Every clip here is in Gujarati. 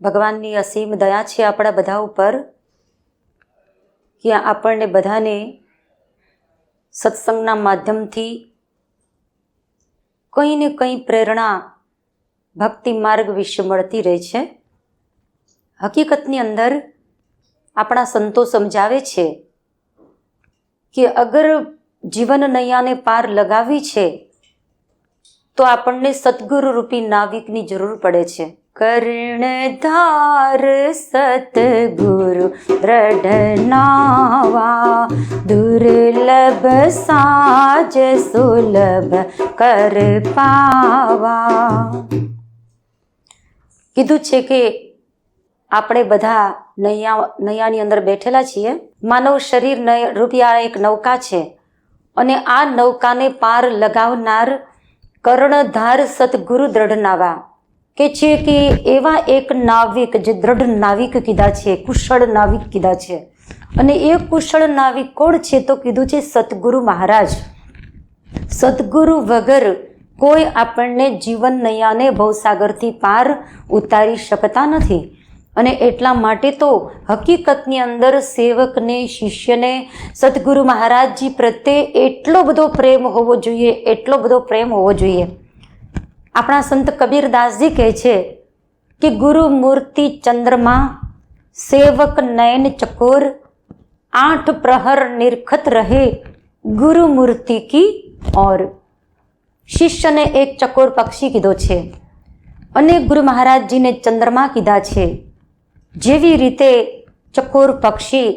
ભગવાનની અસીમ દયા છે આપણા બધા ઉપર, કે આપણને બધાને સત્સંગના માધ્યમથી કંઈ ને કંઈ પ્રેરણા, ભક્તિ માર્ગ વિશે મળતી રહે છે. હકીકતની અંદર આપણા સંતો સમજાવે છે કે અગર જીવન નૈયાને પાર લગાવી છે, તો આપણને સદગુરુ રૂપી નાવિકની જરૂર પડે છે. કર્ણધાર સતગુરુ દ્રઢનાવા દુર્લભ સાજ સુલભ કર પાવા કીધું છે કે આપણે બધા નૈયા નૈયાની અંદર બેઠેલા છીએ. માનવ શરીર રૂપિયા રૂપી એક નૌકા છે અને આ નૌકાને પાર લગાવનાર કર્ણધાર સતગુરુ દ્રઢનાવા. કે છે કે એવા એક નાવિક જે દ્રઢ નાવિક કીધા છે, કુશળ નાવિક કીધા છે. અને એ કુશળ નાવિક કોણ છે તો કીધું છે સદગુરુ મહારાજ. સદગુરુ વગર કોઈ આપણને જીવન નૈયાને ભવસાગરથી પાર ઉતારી શકતા નથી. અને એટલા માટે તો હકીકતની અંદર સેવકને, શિષ્યને, સદગુરુ મહારાજજી પ્રત્યે એટલો બધો પ્રેમ હોવો જોઈએ, એટલો બધો પ્રેમ હોવો જોઈએ. આપણા સંત કબીરદાસજી કહે છે કે ગુરુ મૂર્તિ ચંદ્રમાં, સેવક નયન ચકોર, આઠ પ્રહર નિરખત રહે ગુરુ મૂર્તિ કી ઓર. શિષ્યને એક ચકોર પક્ષી કીધો છે અને ગુરુ મહારાજજીને ચંદ્રમા કીધા છે. જેવી રીતે ચકોર પક્ષી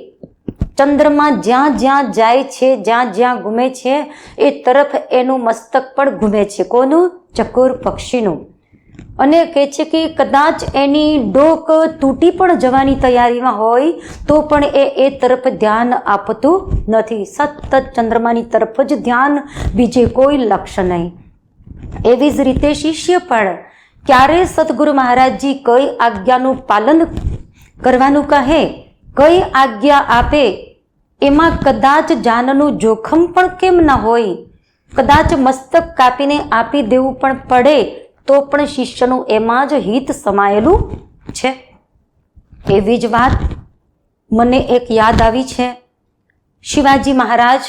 ચંદ્રમાં જ્યાં જ્યાં જાય છે, જ્યાં જ્યાં ઘૂમે છે, એ તરફ એનું મસ્તક પણ ઘૂમે છે. કોનું? ચકોર પક્ષીનું. અને કહે છે કે કદાચ એની ડોક તૂટી પણ જવાની તૈયારીમાં હોય, તો પણ એ એ તરફ ધ્યાન આપતું નથી. સતત ચંદ્રમાની તરફ જ ધ્યાન બીજે કોઈ લક્ષ્ય નહીં. એવી જ રીતે શિષ્ય પણ ક્યારે સદગુરુ મહારાજજી કઈ આજ્ઞાનું પાલન કરવાનું કહે, કઈ આજ્ઞા આપે, એમાં કદાચ જાનનું જોખમ પણ કેમ ના હોય? કદાચ મસ્તક કાપીને આપી દેવું પણ પડે, તો પણ શિષ્યનું એમાં જ હિત સમાયેલું છે. એવી જ વાત મને એક યાદ આવી છે. શિવાજી મહારાજ,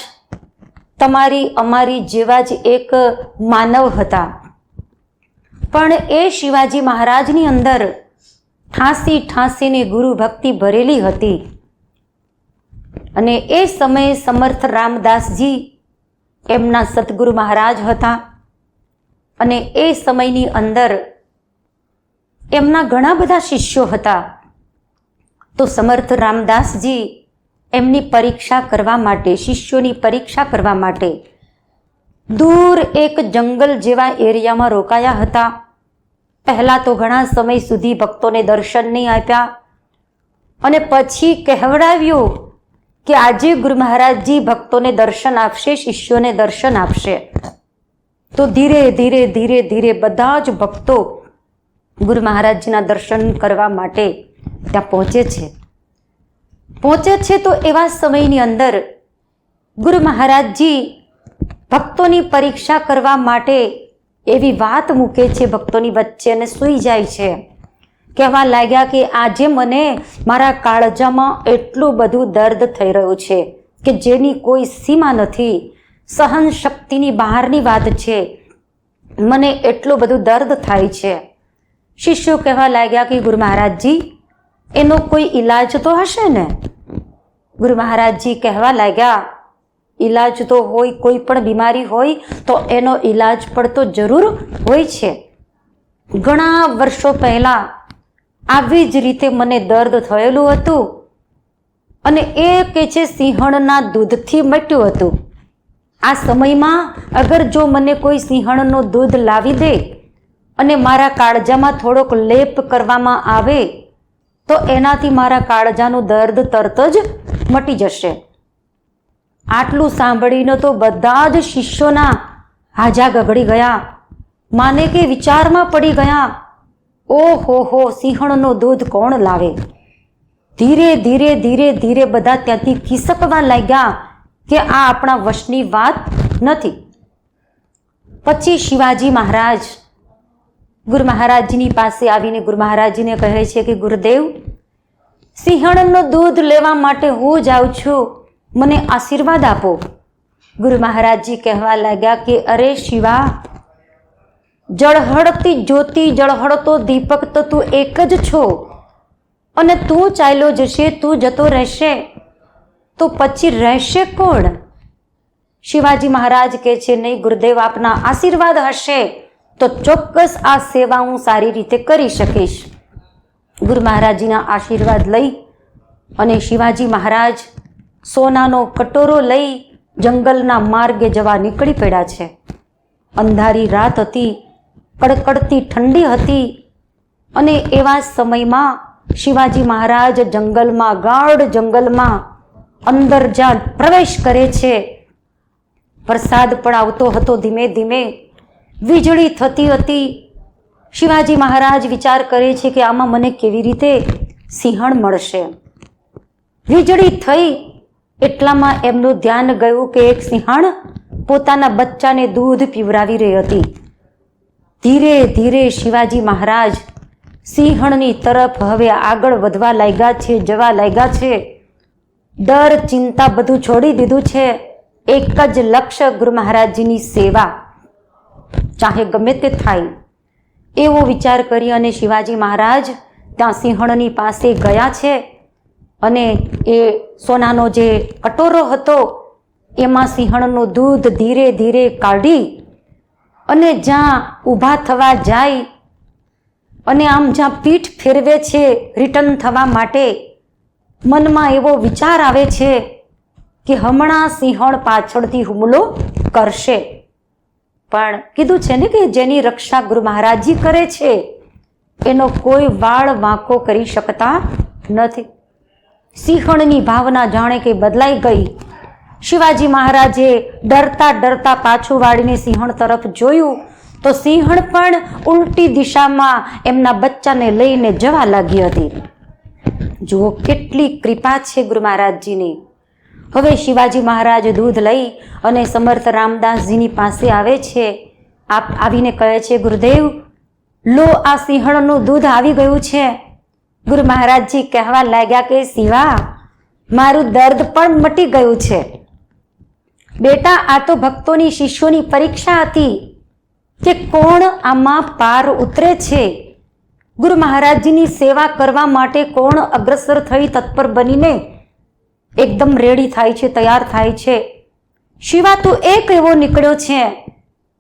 તમારી અમારી જેવા જ એક માનવ હતા. પણ એ શિવાજી મહારાજની અંદર ઠાંસી ઠાંસીની ગુરુ ભક્તિ ભરેલી હતી. અને એ સમયે સમર્થ રામદાસજી એમના સદગુરુ મહારાજ હતા. અને એ સમયની અંદર એમના ઘણા બધા શિષ્યો હતા. તો સમર્થ રામદાસજી એમની પરીક્ષા કરવા માટે, શિષ્યોની પરીક્ષા કરવા માટે દૂર એક જંગલ જેવા એરિયામાં રોકાયા હતા. પહેલાં તો ઘણા સમય સુધી ભક્તોને દર્શન નહીં આપ્યા. અને પછી કહેવડાવ્યું કે આજે ગુરુ મહારાજજી ભક્તોને દર્શન આપશે, શિષ્યોને દર્શન આપશે. તો ધીરે ધીરે ધીરે ધીરે બધા જ ભક્તો ગુરુ મહારાજજીના દર્શન કરવા માટે ત્યાં પહોંચે છે. પહોંચે છે તો એવા સમયની અંદર ગુરુ મહારાજજી ભક્તોની પરીક્ષા કરવા માટે એવી વાત મૂકે છે ભક્તોની વચ્ચે અને સૂઈ જાય છે. કહેવા લાગ્યા કે આજે મને મારા કાળજામાં એટલું બધું દર્દ થઈ રહ્યું છે કે જેની કોઈ સીમા નથી. સહન શક્તિની બહારની વાત છે. મને એટલું બધું દર્દ થાય છે. શિષ્યો કહેવા લાગ્યા કે, ગુરુ મહારાજજી, એનો કોઈ ઈલાજ તો હશે ને? ગુરુ મહારાજજી કહેવા લાગ્યા, ઈલાજ તો હોય, કોઈ પણ બીમારી હોય, તો એનો ઈલાજ પણ તો જરૂર હોય છે. ઘણા વર્ષો પહેલાં આવી જ રીતે મને દર્દ થયેલું હતું અને એ કે છે સિંહણના દૂધથી મટ્યું હતું. આ સમયમાં અગર જો મને કોઈ સિંહણનું દૂધ લાવી દે અને મારા કાળજામાં થોડોક લેપ કરવામાં આવે, તો એનાથી મારા કાળજાનું દર્દ તરત જ મટી જશે. આટલું સાંભળીને તો બધા જ શિષ્યોના હાજા ગગડી ગયા. માને કે વિચારમાં પડી ગયા ઓહો હો સિંહણનું દૂધ કોણ લાવે? ધીરે ધીરે ધીરે ધીરે બધા ત્યાંથી ખિસકવા લાગ્યા કે આ આપણા વશની વાત નથી. પછી શિવાજી મહારાજ ગુરુ મહારાજજીની પાસે આવીને ગુરુ મહારાજજીને કહે છે કે, ગુરુદેવ, સિંહણનું દૂધ લેવા માટે હું જાઉં છું. મને આશીર્વાદ આપો. ગુરુ મહારાજજી કહેવા લાગ્યા કે, અરે શિવા જળહળતી જ્યોતિ જળહળતો દીપક તો તું એક જ છો. અને તું ચાલ્યો જશે, તું જતો રહેશે. તો પછી રહેશે કોણ? શિવાજી મહારાજ કહે છે, નહીં, ગુરુદેવ, આપના આશીર્વાદ હશે. તો ચોક્કસ આ સેવા હું સારી રીતે કરી શકીશ. ગુરુ મહારાજજીના આશીર્વાદ લઈ અને શિવાજી મહારાજ સોનાનો કટોરો લઈ જંગલના માર્ગે જવા નીકળી પડ્યા છે. અંધારી રાત હતી કડકડતી ઠંડી હતી. અને એવા સમયમાં શિવાજી મહારાજ જંગલમાં, ગાઢ જંગલમાં અંદર જ્યાં પ્રવેશ કરે છે, વરસાદ પણ આવતો હતો ધીમે ધીમે. વીજળી થતી હતી. શિવાજી મહારાજ વિચાર કરે છે કે આમાં મને કેવી રીતે સિંહણ મળશે. વીજળી થઈ એટલામાં એમનું ધ્યાન ગયું કે એક સિંહણ પોતાના બચ્ચાને દૂધ પીવડાવી રહી હતી. ધીરે ધીરે શિવાજી મહારાજ સિંહણની તરફ હવે આગળ વધવા લાગ્યા છે, જવા લાગ્યા છે. ડર, ચિંતા બધું છોડી દીધું છે. એક જ લક્ષ્ય ગુરુ મહારાજજીની સેવા. ચાહે ગમે તે થાય. એવો વિચાર કરી અને શિવાજી મહારાજ ત્યાં સિંહણની પાસે ગયા છે. અને એ સોનાનો જે કટોરો હતો, એમાં સિંહણનું દૂધ ધીરે ધીરે કાઢી અને જ્યાં ઊભા થવા જાય, અને આમ જ્યાં પીઠ ફેરવે છે રિટર્ન થવા માટે, મનમાં એવો વિચાર આવે છે કે હમણાં સિંહણ પાછળથી હુમલો કરશે. પણ કીધું છે ને કે જેની રક્ષા ગુરુ મહારાજજી કરે છે, એનો કોઈ વાળ વાંકો કરી શકતા નથી. સિંહણની ભાવના જાણે કે બદલાઈ ગઈ. શિવાજી મહારાજે ડરતા ડરતા પાછું વાળીને સિંહણ તરફ જોયું તો સિંહણ પણ ઉલટી દિશામાં એમના બચ્ચાને લઈને જવા લાગી હતી. જુઓ કેટલી કૃપા છે ગુરુ મહારાજજીની. હવે શિવાજી મહારાજ દૂધ લઈ અને સમર્થ રામદાસજીની પાસે આવે છે. આપ આવીને કહે છે, ગુરુદેવ, લો આ સિંહણનું દૂધ આવી ગયું છે. ગુરુ મહારાજજી કહેવા લાગ્યા કે, શિવા, મારું દર્દ પણ મટી ગયું છે. બેટા, આ તો ભક્તોની શિષ્યોની પરીક્ષા હતી કે કોણ આમાં પાર ઉતરે છે. ગુરુ મહારાજજીની સેવા કરવા માટે કોણ અગ્રસર થઈ તત્પર બનીને એકદમ રેડી થાય છે, તૈયાર થાય છે. શિવા, તું એક એવો નીકળ્યો છે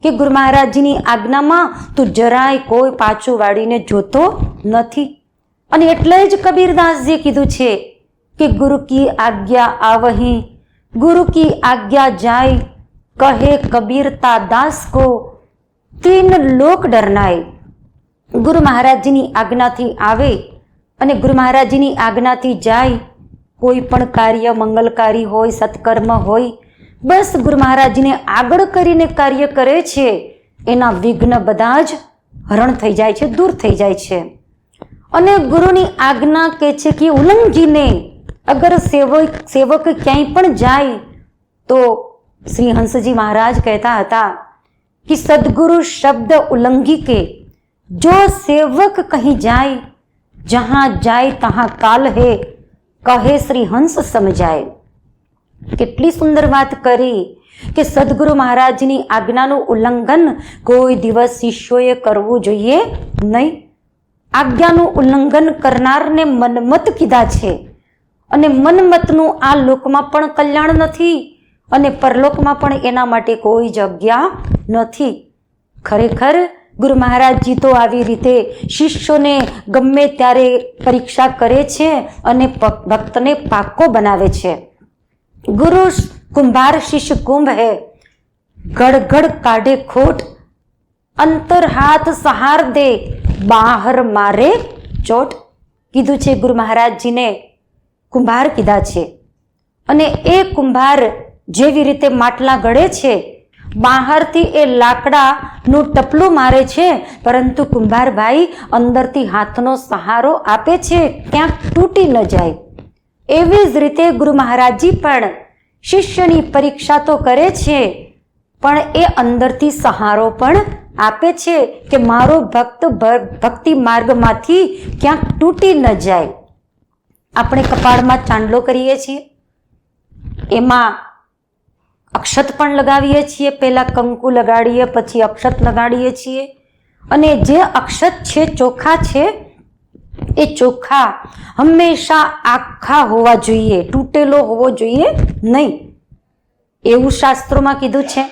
કે ગુરુ મહારાજજીની આજ્ઞામાં તું જરાય કોઈ પાછું વાળીને જોતો નથી. અને એટલે જ કબીરદાસજીએ કીધું છે કે ગુરુ કી આજ્ઞા આવહી ગુરુ કી આજ્ઞા જાય કહે કબીરતા दास को, तीन લોક ડરનાય ગુરુ મહારાજજીની આજ્ઞાથી આવે અને ગુરુ મહારાજજીની આજ્ઞાથી જાય, કોઈ પણ કાર્ય મંગલકારી હોય, સત્કર્મ હોય, બસ ગુરુ મહારાજજીને આગળ કરીને કાર્ય કરે છે, એના વિઘ્ન બધા જ હરણ થઈ જાય છે, દૂર થઈ જાય છે. અને ગુરુની આજ્ઞા કે છે કે ઉલ્લંઘીને અગર સેવક સેવક ક્યાંય પણ જાય, તો શ્રી હંસજી મહારાજ કહેતા હતા કે સદગુરુ શબ્દ ઉલ્લંઘી કે જો સેવક કહી જાય, જહાં જાય તહાં કાલ હે કહે શ્રી હંસ સમજાય. કેટલી સુંદર વાત કરી કે સદગુરુ મહારાજની આજ્ઞાનું ઉલ્લંઘન કોઈ દિવસ શિષ્યોએ કરવું જોઈએ નહીં. આજ્ઞાનું ઉલ્લંઘન કરનારને મનમત કીધા છે. અને મનમતનું આ લોકમાં પણ કલ્યાણ નથી અને પરલોકમાં પણ એના માટે કોઈ જગ્યા નથી. ખરેખર ગુરુ મહારાજજી તો આવી રીતે શિષ્યોને ગમે ત્યારે પરીક્ષા કરે છે અને ભક્તને પાકો બનાવે છે. ગુરુ કુંભાર શિષ્ય કુંભ હે. ગડગડ કાઢે ખોટ, અંતર હાથ સહાર દે, બહાર મારે ચોટ. કીધું છે ગુરુ મહારાજજીને. કુંભાર કીધા છે. અને એ કુંભાર જેવી રીતે માટલા ગળે છે, બહારથી એ લાકડાનું ટપલું મારે છે, પરંતુ કુંભારભાઈ અંદરથી હાથનો સહારો આપે છે, ક્યાંક તૂટી ન જાય. એવી જ રીતે ગુરુ મહારાજજી પણ શિષ્યની પરીક્ષા તો કરે છે, પણ એ અંદરથી સહારો પણ આપે છે કે મારો ભક્ત ભક્તિ માર્ગમાંથી ક્યાંક તૂટી ન જાય. આપણે કપાળમાં ચાંદલો કરીએ છીએ. એમાં અક્ષત પણ લગાવીએ છીએ. પહેલાં કંકુ લગાડીએ, પછી અક્ષત લગાડીએ છીએ. અને જે અક્ષત છે, ચોખા છે, એ ચોખા હંમેશા આખા હોવા જોઈએ. તૂટેલો હોવો જોઈએ નહીં. એવું શાસ્ત્રોમાં કીધું છે.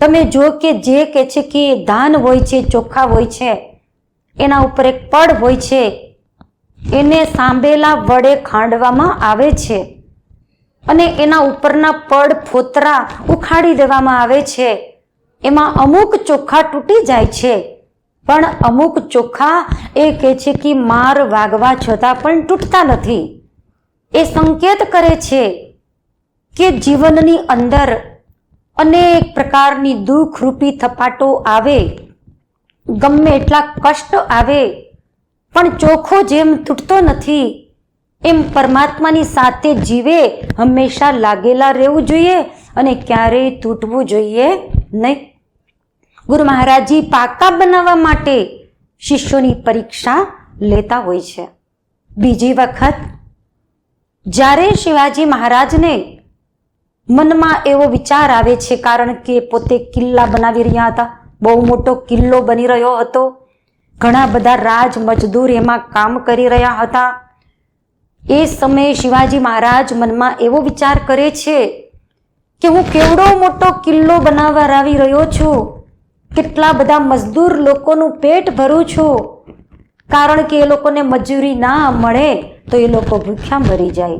તમે જો કે જે કે છે કે ધાન હોય છે, ચોખા હોય છે, એના ઉપર એક પડ હોય છે. એને સાંભેલા વડે ખાંડવામાં આવે છે અને એના ઉપરના પડ ફોતરા ઉખાડી દેવામાં આવે છે. એમાં અમુક ચોખા તૂટી જાય છે, પણ અમુક ચોખા એ કહે છે કે માર વાગવા છતાં પણ તૂટતા નથી. એ સંકેત કરે છે કે જીવનની અંદર અનેક પ્રકારની દુઃખ રૂપી થપાટો આવે, ગમે એટલા કષ્ટ આવે પણ ચોખ્ખો જેમ તૂટતો નથી. એમ પરમાત્માની સાથે જીવે, હંમેશા લાગેલા રહેવું જોઈએ અને ક્યારેય તૂટવું જોઈએ નહીં. ગુરુ મહારાજજી પાકા બનાવવા માટે શિષ્યોની પરીક્ષા લેતા હોય છે. બીજી વખત, જ્યારે શિવાજી મહારાજને મનમાં એવો વિચાર આવે છે કારણ કે પોતે કિલ્લા બનાવી રહ્યા હતા. બહુ મોટો કિલ્લો બની રહ્યો હતો. ઘણા બધા રાજ મજદૂર એમાં કામ કરી રહ્યા હતા. એ સમયે શિવાજી મહારાજ મનમાં એવો વિચાર કરે છે કે હું કેવડો મોટો કિલ્લો બનાવવા આવી રહ્યો છું. કેટલા બધા મજદૂર લોકોનું પેટ ભરું છું. કારણ કે એ લોકોને મજૂરી ના મળે તો એ લોકો ભૂખ્યા મરી જાય.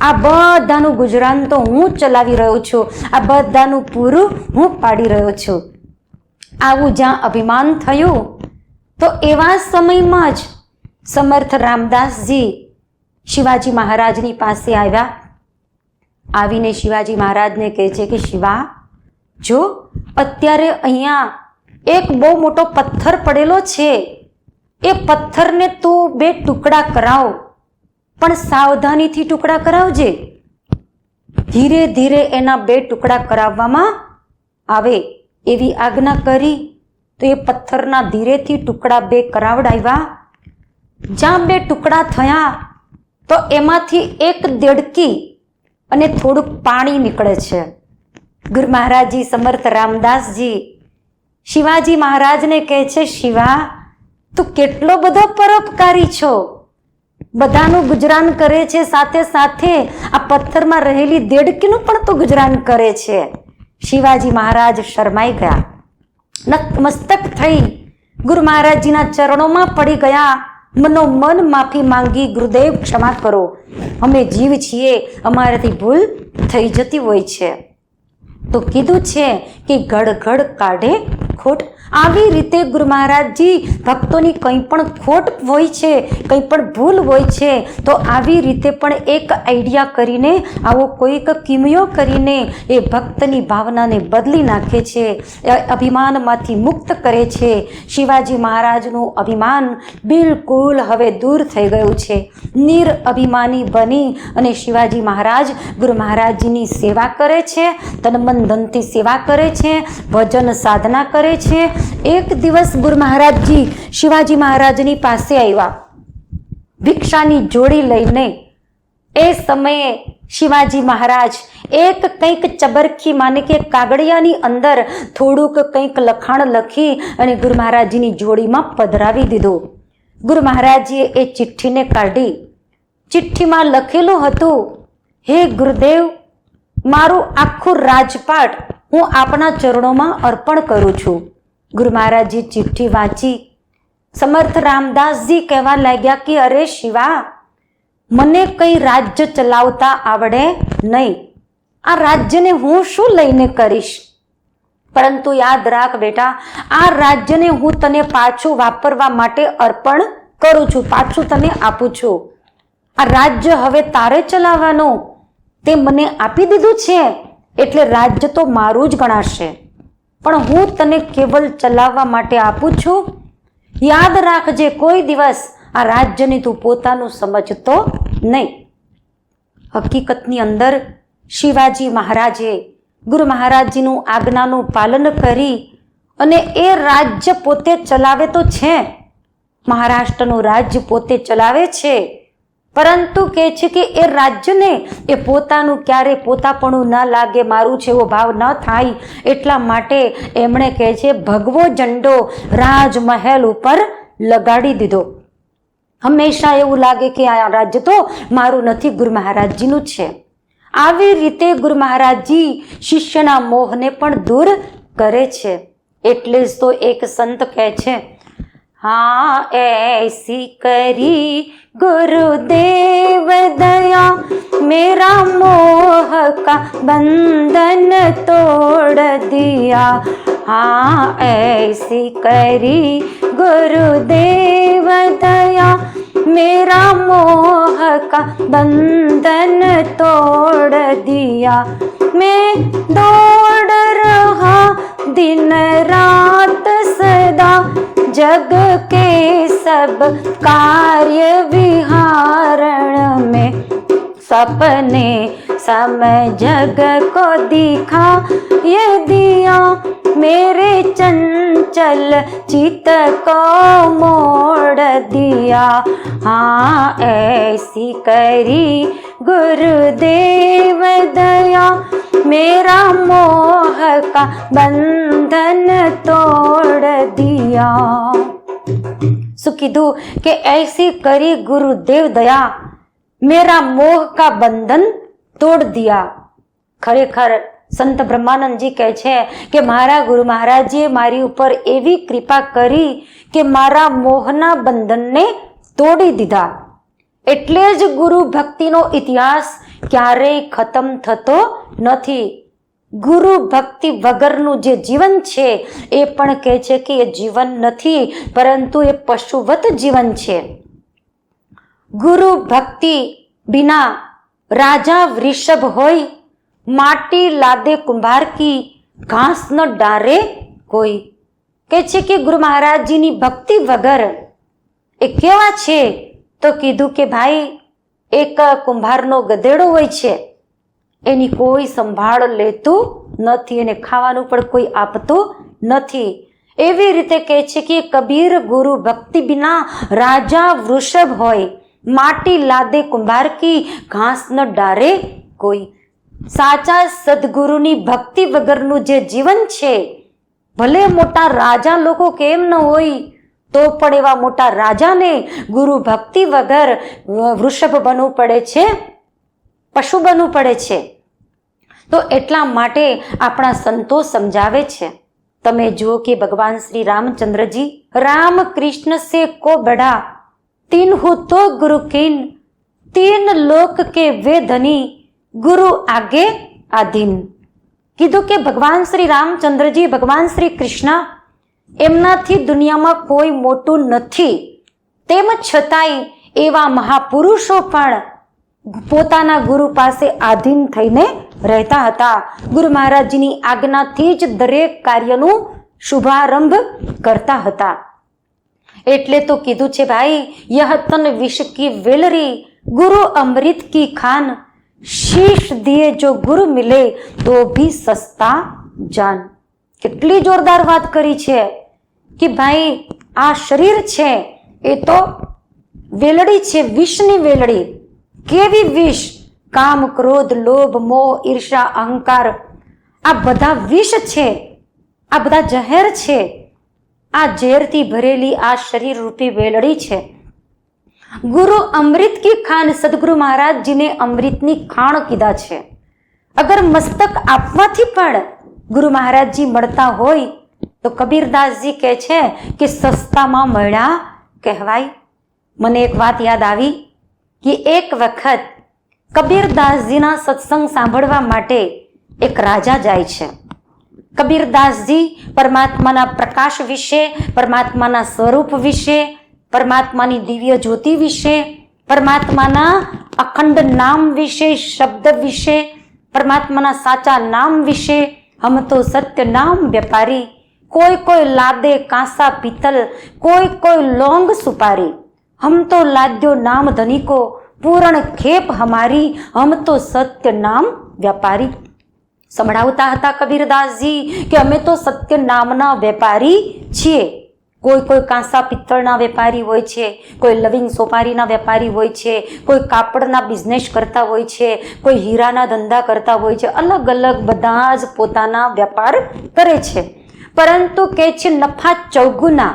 આ બધાનું ગુજરાન તો હું ચલાવી રહ્યો છું. આ બધાનું પૂરું હું પાડી રહ્યો છું. આવું જ્યાં અભિમાન થયું તો એવા સમયમાં જ સમર્થ રામદાસજી શિવાજી મહારાજની પાસે આવ્યા. આવીને શિવાજી મહારાજને કહે છે કે, શિવા, જો અત્યારે અહીંયા એક બહુ મોટો પથ્થર પડેલો છે. એ પથ્થરને તું બે ટુકડા કરાવ, પણ સાવધાનીથી ટુકડા કરાવજે. ધીરે ધીરે એના બે ટુકડા કરાવવામાં આવે એવી આજ્ઞા કરી તો એ પથ્થરના ધીરેથી ટુકડા બે કરાવડાવ્યા. જ્યાં બે ટુકડા થયા, તો એમાંથી એક દેડકી અને થોડુંક પાણી નીકળે છે. ગુરુ મહારાજજી, સમર્થ રામદાસજી, શિવાજી મહારાજને કહે છે, શિવા, તું કેટલો બધો પરોપકારી છો. બધાનું ગુજરાન કરે છે, સાથે સાથે આ પથ્થરમાં રહેલી દેડકીનું પણ તું ગુજરાન કરે છે. શિવાજી મહારાજ શરમાઈ ગયા. નતમસ્તક થઈ ગુરુ મહારાજજીના ચરણોમાં પડી ગયા. મનો મન માફી માંગી ગુરુદેવ ક્ષમા કરો. અમે જીવ છીએ, અમારાથી ભૂલ થઈ જતી હોય છે. તો કીધું છે કે ગડગડ કાઢે ખોટ આવી રીતે ગુરુ મહારાજજી ભક્તોની કંઈ પણ ખોટ હોય છે, કંઈ પણ ભૂલ હોય છે, તો આવી રીતે પણ એક આઈડિયા કરીને, આવો કોઈક કિમિયો કરીને એ ભક્તની ભાવનાને બદલી નાખે છે અભિમાનમાંથી મુક્ત કરે છે. શિવાજી મહારાજનું અભિમાન બિલકુલ હવે દૂર થઈ ગયું છે. નિર અભિમાની બની અને શિવાજી મહારાજ ગુરુ મહારાજની સેવા કરે છે તન મન ધનથી સેવા કરે છે ભજન સાધના કરે છે એક દિવસ ગુરુ મહારાજજી શિવાજી મહારાજની પાસે આવ્યા. ભિક્ષાની જોડી લઈને એ સમયે શિવાજી મહારાજ એક કંઈક ચબરખી માને કે કાગળિયાની અંદર થોડુંક કંઈક લખાણ લખી અને ગુરુ મહારાજજીની જોડીમાં પધરાવી દીધું. ગુરુ મહારાજજીએ એ ચિઠ્ઠીને કાઢી. ચિઠ્ઠીમાં લખેલું હતું, હે ગુરુદેવ, મારું આખું રાજપાટ હું આપના ચરણોમાં અર્પણ કરું છું. ગુરુ મહારાજજી ચિઠ્ઠી વાંચી. સમર્થ રામદાસજી કહેવા લાગ્યા કે, અરે શિવા, મને કંઈ રાજ્ય ચલાવતા આવડે નહીં. આ રાજ્યને હું શું લઈને કરીશ? પરંતુ યાદ રાખ બેટા, આ રાજ્યને હું તને પાછું વાપરવા માટે અર્પણ કરું છું, પાછું તને આપું છું. આ રાજ્ય હવે તારે ચલાવવાનું? તે મને આપી દીધું છે? એટલે રાજ્ય તો મારું જ ગણાશે. પણ હું તને કેવલ ચલાવવા માટે આપું છું? યાદ રાખજે, કોઈ દિવસ આ રાજ્યને તું પોતાનું સમજતો નહીં. હકીકતની અંદર શિવાજી મહારાજે ગુરુ મહારાજજીનું આજ્ઞાનું પાલન કરી અને એ રાજ્ય પોતે ચલાવે તો છે. મહારાષ્ટ્રનું રાજ્ય પોતે ચલાવે છે. પરંતુ કહે છે કે એ રાજ્યને, એ પોતાનું ક્યારે પોતાપણું ન લાગે, મારું છે એવો ભાવ ન થાય એટલા માટે એમણે કહે છે, ભગવો ઝંડો રાજમહેલ ઉપર લગાડી દીધો. હંમેશા એવું લાગે કે આ રાજ્ય તો મારું નથી, ગુરુ મહારાજજીનું છે. આવી રીતે ગુરુ મહારાજજી શિષ્યના મોહને પણ દૂર કરે છે. એટલે જ તો એક સંત કહે છે हाँ ऐसी करी गुरुदेव दया मेरा मोह का बंधन तोड़ दिया हाँ ऐसी करी गुरुदेव दया मेरा मोह का बंधन तोड़ दिया मैं दौड़ रहा दिन रात सदा जग के सब कार्य विहारण में सपने समय जग को दिखा ये दिया मेरे चल चित को मोड़ दिया। हाँ ऐसी करी गुरुदेव दया। मेरा मोह का बंधन तोड़ दिया। सुखिदू के ऐसी करी गुरुदेव दया। मेरा मोह का बंधन तोड़ दिया। खरे खर સંત બ્રહ્માનંદજી કહે છે કે, મારા ગુરુ મહારાજે મારી ઉપર એવી કૃપા કરી કે મારા મોહના બંધનને તોડી દીધા. એટલે જ ગુરુ ભક્તિનો ઇતિહાસ ક્યારેય ખતમ થતો નથી. ગુરુ ભક્તિ વગરનું જે જીવન છે, એ પણ કહે છે કે એ જીવન નથી, પરંતુ એ પશુવત જીવન છે. ગુરુ ભક્તિ બિના રાજા વૃષભ હોય માટી લાદે કુંભાર કી ઘાસ ન ડારે કોઈ. કે છે કે ગુરુ મહારાજજીની ભક્તિ વગર એ કેવા છે? તો કીધું કે ભાઈ, એક કુંભારનો ગધેડો હોય છે. એની કોઈ સંભાળ લેતું નથી, એને ખાવાનું પણ કોઈ આપતું નથી. એવી રીતે કહે છે કે કબીર ગુરુ ભક્તિ બિના રાજા વૃષભ હોય. માટી લાદે કુંભાર કી ઘાસ ન ડારે કોઈ. સાચા સદગુરુની ભક્તિ વગરનું જે જીવન છે, ભલે મોટા રાજા લોકો કેમ ન હોય, તો પણ એવા મોટા રાજાને ગુરુ ભક્તિ વગર વૃષભ બનવું પડે છે, પશુ બનવું પડે છે. તો એટલા માટે આપણા સંતો સમજાવે છે. તમે જુઓ કે ભગવાન શ્રી રામચંદ્રજી રામ કૃષ્ણ સે કો બડા તીન હુ તો ગુરુ કિન, તીન લોક કે વે ધની ગુરુ આગે આધીન. કીધું કે ભગવાન શ્રી રામચંદ્રજી, ભગવાન શ્રી કૃષ્ણ, એમનાથી દુનિયામાં કોઈ મોટું નથી. તેમ છતાંય એવા મહાપુરુષો પણ પોતાના ગુરુ પાસે આધીન થઈને રહેતા હતા. ગુરુ મહારાજની આજ્ઞાથી જ દરેક કાર્યનું શુભારંભ કરતા હતા. એટલે તો કીધું છે, ભાઈ યહ તન વિષ કી વેલરી, ગુરુ અમૃત કી ખાન શીશ દિએ જો ગુરુ મિલે, તો ભી સસ્તા જાન. કેટલી જોરદાર વાત કરી છે કે ભાઈ, આ શરીર છે, એ તો વેલડી છે, વિષની વેલડી. કેવી વિષ? કામ, ક્રોધ, લોભ, મોહ, ઈર્ષા, અહંકાર. આ બધા વિષ છે. આ બધા જહેર છે. આ ઝેરથી ભરેલી આ શરીર રૂપી વેલડી છે. ગુરુ અમૃત કી ખાન સદગુરુ મહારાજજીને અમૃતની ખાણ કીધા છે. અગર મસ્તક આપવાથી પણ ગુરુ મહારાજજી મળતા હોય, તો કબીરદાસજી કહે છે કે સસ્તામાં મળ્યા કહેવાય. મને એક વાત યાદ આવી કે એક વખત કબીરદાસજીના સત્સંગ સાંભળવા માટે એક રાજા જાય છે. કબીરદાસજી પરમાત્માના પ્રકાશ વિશે, પરમાત્માના સ્વરૂપ વિશે પરમાત્માની દિવ્ય જ્યોતિ વિશે, પરમાત્માના અખંડ નામ વિશે, શબ્દ વિશે, પરમાત્માના સાચા નામ વિશે, હમ તો સત્ય નામ વેપારી કોઈ કોઈ લાદે કાંસા પિત્તલ, કોઈ કોઈ લોંગ સુપારી, હમ તો લાદ્યો નામ ધનિકો, પૂરણ ખેપ હમારી, હમ તો સત્ય નામ વ્યાપારી. સંભળાવતા હતા કબીરદાસજી કે અમે તો સત્ય નામના વેપારી છીએ. કોઈ કોઈ કાંસા પિત્તળના વેપારી હોય છે, કોઈ લવિંગ સોપારીના વેપારી હોય છે, કોઈ કાપડના બિઝનેસ કરતા હોય છે, કોઈ હીરાના ધંધા કરતા હોય છે, અલગ અલગ બધા જ પોતાના વેપાર કરે છે. પરંતુ કે છે નફા ચૌગુના.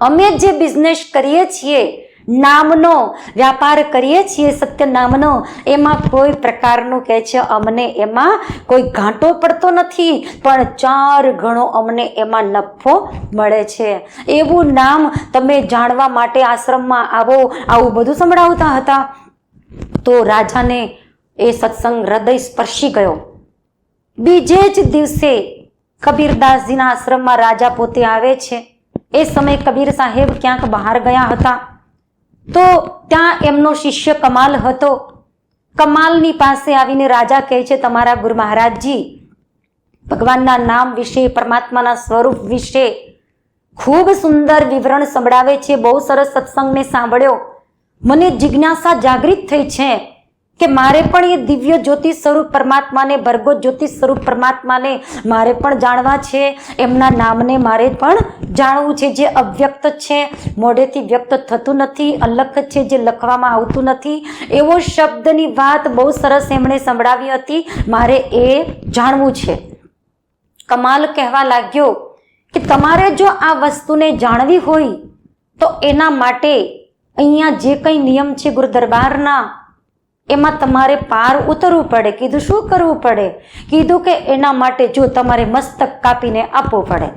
અમે જે બિઝનેસ કરીએ છીએ નામનો વ્યાપાર કરીએ છીએ, સત્ય નામનો, એમાં કોઈ પ્રકારનું કહે છે, અમને એમાં કોઈ ઘાંટો પડતો નથી, પણ ચાર ગણો અમને એમાં નફો મળે છે. એવું નામ તમે જાણવા માટે આશ્રમમાં આવો, આવું બધું સંભળાવતા હતા. તો રાજાને એ સત્સંગ હૃદય સ્પર્શી ગયો. બીજે જ દિવસે કબીરદાસજીના આશ્રમમાં રાજા પોતે આવે છે. એ સમયે કબીર સાહેબ ક્યાંક બહાર ગયા હતા. તો ત્યાં એમનો શિષ્ય કમાલ હતો. કમાલની પાસે આવીને રાજા કહે છે, તમારા ગુરુ મહારાજજી, ભગવાનના નામ વિશે, પરમાત્માના સ્વરૂપ વિશે ખૂબ સુંદર વિવરણ સંભળાવે છે. બહુ સરસ સત્સંગને સાંભળ્યો. મને જિજ્ઞાસા જાગૃત થઈ છે. કે મારે પણ એ દિવ્ય જ્યોતિ સ્વરૂપ પરમાત્માને, ભરગો જ્યોતિ સ્વરૂપ પરમાત્માને મારે પણ જાણવા છે. એમના નામને મારે પણ જાણવું છે. જે અવ્યક્ત છે, મોઢેથી વ્યક્ત થતું નથી અલગ છે જે લખવામાં આવતું નથી. એવો શબ્દની વાત બહુ સરસ એમણે સંભળાવી હતી. મારે એ જાણવું છે. કમાલ કહેવા લાગ્યો કે તમારે જો આ વસ્તુને જાણવી હોય, તો એના માટે અહીંયા જે કંઈ નિયમ છે ગુરુ દરબારના એમાં તમારે પાર ઉતરવું પડે. કીધું શું કરવું પડે? કીધું કે એના માટે જો તમારે મસ્તક કાપીને આપવું પડે.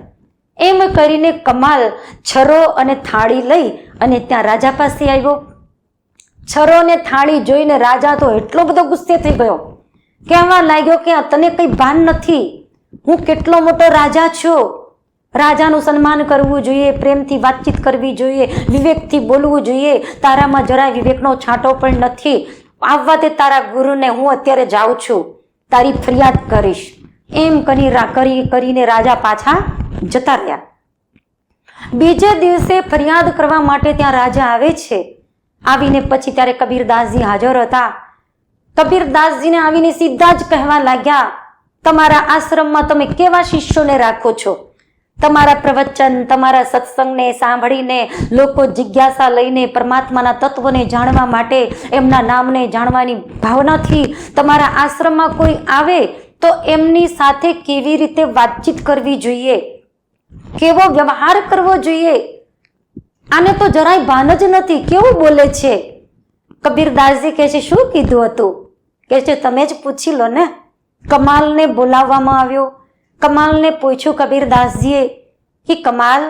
એમ કરીને કમાલ છરો અને થાળી લઈ અને ત્યાં રાજા પાસે આવ્યો. છરો ને થાળી જોઈને રાજા તો એટલો બધો ગુસ્સે થઈ ગયો. કહેવા લાગ્યો કે તને કંઈ ભાન નથી. હું કેટલો મોટો રાજા છું. રાજાનું સન્માન કરવું જોઈએ, પ્રેમથી વાતચીત કરવી જોઈએ, વિવેકથી બોલવું જોઈએ. તારામાં જરાય વિવેકનો છાંટો પણ નથી. આવવા તે તારા ગુરુને, હું અત્યારે જાઉં છું. તારી ફરિયાદ કરીશ. એમ કરી, કરીને રાજા પાછા જતા રહ્યા. બીજે દિવસે ફરિયાદ કરવા માટે ત્યાં રાજા આવે છે. આવીને પછી ત્યારે કબીરદાસજી હાજર હતા. કબીરદાસજીને આવીને સીધા જ કહેવા લાગ્યા, તમારા આશ્રમમાં તમે કેવા શિષ્યોને રાખો છો? તમારા પ્રવચન, તમારા સત્સંગને સાંભળીને, લોકો જિજ્ઞાસા લઈને પરમાત્માના તત્વને જાણવા માટે, એમના નામને જાણવાની ભાવનાથી તમારા આશ્રમમાં કોઈ આવે તો એમની સાથે કેવી રીતે વાતચીત કરવી જોઈએ? કેવો વ્યવહાર કરવો જોઈએ? આને તો જરાય ભાન જ નથી. કેવું બોલે છે? કબીરદાસજી કહે છે, શું કીધું હતું? કહે છે, તમે જ પૂછી લો ને. કમાલને બોલાવવામાં આવ્યો. કમાલને પૂછ્યું કબીરદાસજીએ કે, કમાલ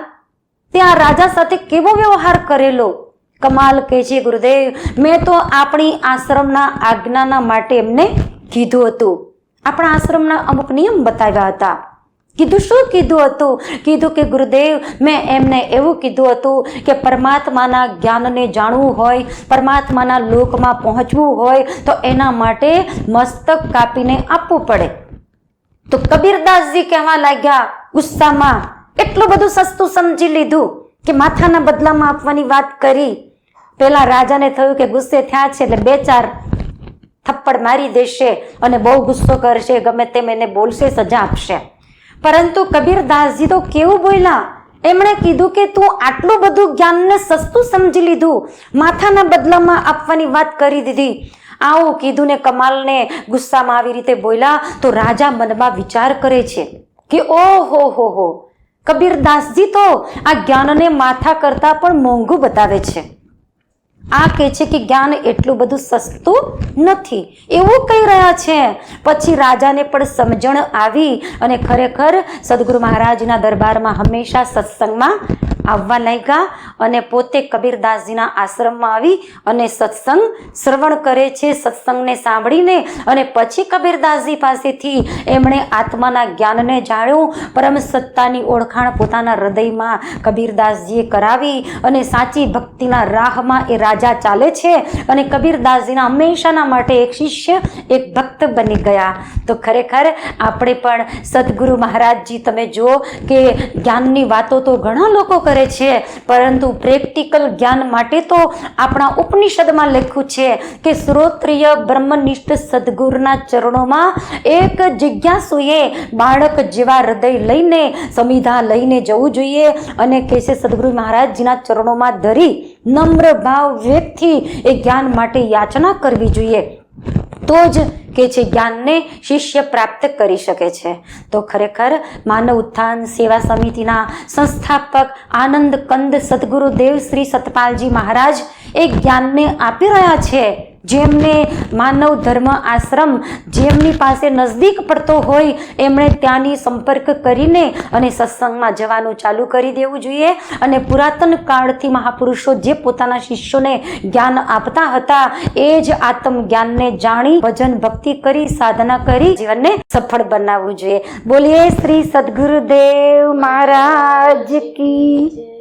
તે આ રાજા સાથે કેવો વ્યવહાર કરેલો? કમાલ કહે છે, ગુરુદેવ, મેં તો આપણી આશ્રમના આજ્ઞાના માટે એમને કીધું હતું. આપણા આશ્રમના અમુક નિયમ બતાવ્યા હતા. કીધું શું કીધું હતું? કીધું કે, ગુરુદેવ, મેં એમને એવું કીધું હતું કે, પરમાત્માના જ્ઞાનને જાણવું હોય, પરમાત્માના લોકમાં પહોંચવું હોય, તો એના માટે મસ્તક કાપીને આપવું પડે. તો કબીરદાસજી કહેવા લાગ્યા, ગુસ્સામાં એટલું બધું સસ્તું સમજી લીધું કે માથાના બદલામાં આપવાની વાત કરી. પેલા રાજાને થયું કે ગુસ્સે થયા છે એટલે બે ચાર થપ્પડ મારી દેશે અને બહુ ગુસ્સો કરશે, ગમે તેમ એને બોલશે, સજા આપશે. પરંતુ કબીરદાસજી તો કેવું બોલ્યા? એમણે કીધું કે તું આટલું બધું જ્ઞાનને સસ્તું સમજી લીધું, માથાના બદલામાં આપવાની વાત કરી દીધી. આવું કીધું ને કમાલને ગુસ્સામાં આવી રીતે બોલ્યા તો રાજા મનમાં વિચાર કરે છે કે ઓહો હો હો, કબીરદાસજી તો આ જ્ઞાનને માથા કરતાં પણ મોંઘું બતાવે છે. આ કહે છે કે જ્ઞાન એટલું બધું સસ્તું નથી. એવું કહી રહ્યા છે. પછી રાજાને પણ સમજણ આવી અને ખરેખર સદગુરુ મહારાજના દરબારમાં હંમેશા સત્સંગમાં આવવા લાગ્યા અને પોતે કબીરદાસજીના આશ્રમમાં આવી અને સત્સંગ શ્રવણ કરે છે, સત્સંગને સાંભળીને અને પછી કબીરદાસજી પાસેથી એમણે આત્માના જ્ઞાનને જાણ્યું. પરમ સત્તાની ઓળખાણ પોતાના હૃદયમાં કબીરદાસજીએ કરાવી અને સાચી ભક્તિના રાહમાં એ રાજા ચાલે છે અને કબીરદાસજીના હંમેશાના માટે એક શિષ્ય, એક ભક્ત બની ગયા. તો ખરેખર આપણે પણ સદગુરુ મહારાજજી, તમે જુઓ કે જ્ઞાનની વાતો તો ઘણા લોકો કરે છે, પરંતુ પ્રેક્ટિકલ જ્ઞાન માટે તો આપણા ઉપનિષદમાં લખ્યું છે કે શ્રોત્રિય બ્રહ્મનિષ્ઠ સદગુરુના ચરણોમાં એક જિજ્ઞાસુએ બાળક જેવા હૃદય લઈને સમિધા લઈને જવું જોઈએ અને કે છે સદગુરુ મહારાજજીના ચરણોમાં ધરી નમ્ર ભાવ વ્યક્તિ એ જ્ઞાન માટે યાચના કરવી જોઈએ. તો જ કે જે જ્ઞાનને શિષ્ય પ્રાપ્ત કરી શકે છે. તો ખરેખર માનવ ઉત્થાન સેવા સમિતિના સંસ્થાપક આનંદ કંદ સદગુરુદેવ શ્રી સતપાલજી મહારાજ એ જ્ઞાનને આપી રહ્યા છે. જેમને માનવ ધર્મ આશ્રમ જેમની પાસે નજદીક પડતો હોય, એમણે ત્યાંની સંપર્ક કરીને અને સત્સંગમાં જવાનું ચાલુ કરી દેવું જોઈએ અને પુરાતન કાળથી મહાપુરુષો જે પોતાના શિષ્યોને જ્ઞાન આપતા હતા, એ જ આત્મ જ્ઞાનને જાણી ભજન ભક્તિ કરી સાધના કરી જીવનને સફળ બનાવવું જોઈએ. બોલીએ શ્રી સદગુરુદેવ મહારાજ કી.